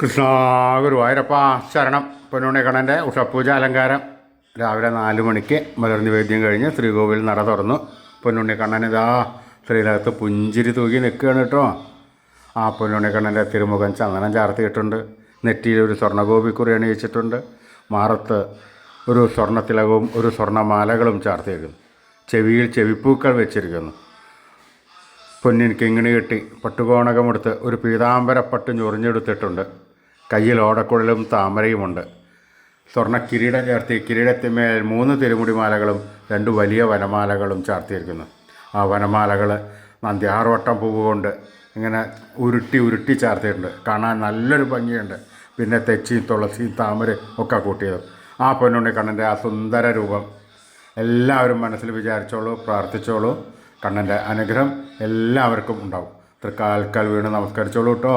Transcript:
കൃഷ്ണ ഗുരുവായൂരപ്പ ശരണം. പൊന്നുണ്ണിക്കണ്ണന്റെ ഉഷപൂജ അലങ്കാരം. രാവിലെ നാല് മണിക്ക് മലർനിവേദ്യം കഴിഞ്ഞ് ശ്രീകോവിൽ നട തുറന്നു. പൊന്നുണ്ണിക്കണ്ണൻ ഇതാ ശ്രീലകത്ത് പുഞ്ചിരി തൂക്കി നിൽക്കുകയാണ് കേട്ടോ. ആ പൊന്നുണ്ണിക്കണ്ണന്റെ തിരുമുഖം ചന്ദനം ചാർത്തിയിട്ടുണ്ട്. നെറ്റിയിൽ ഒരു സ്വർണഗോപിക്കുറി അണിയിച്ചിട്ടുണ്ട്. മാറത്ത് ഒരു സ്വർണത്തിലകവും ഒരു സ്വർണമാലകളും ചാർത്തിയിരിക്കുന്നു ചെവിയിൽ ചെവിപ്പൂക്കൾ വെച്ചിരിക്കുന്നു. പൊന്നിൻ കിങ്ങിണി കെട്ടി പട്ടുകോണകമെടുത്ത് ഒരു പീതാംബരപ്പട്ട് ഞൊറിഞ്ഞെടുത്തിട്ടുണ്ട്. കയ്യിൽ ഓടക്കുഴലും താമരയുമുണ്ട്. സ്വർണ കിരീടം ചേർത്തി കിരീടത്തിന്മേൽ മൂന്ന് തിരുമുടിമാലകളും രണ്ട് വലിയ വനമാലകളും ചാർത്തിയിരിക്കുന്നു. ആ വനമാലകൾ നന്ദ്യാറുവട്ടം പൂവ് കൊണ്ട് ഇങ്ങനെ ഉരുട്ടി ഉരുട്ടി ചാർത്തിയിട്ടുണ്ട്. കാണാൻ നല്ലൊരു ഭംഗിയുണ്ട്. പിന്നെ തെച്ചിയും തുളസിയും താമരയും ഒക്കെ കൂട്ടിയത്. ആ പൊന്നുണ്ണി കണ്ണന്റെ ആ സുന്ദര രൂപം എല്ലാവരും മനസ്സിൽ വിചാരിച്ചോളൂ പ്രാർത്ഥിച്ചോളൂ. കണ്ണന്റെ അനുഗ്രഹം എല്ലാവർക്കും ഉണ്ടാവും. തൃക്കാൽക്കാൽ വീണ് നമസ്കരിച്ചോളൂ കേട്ടോ.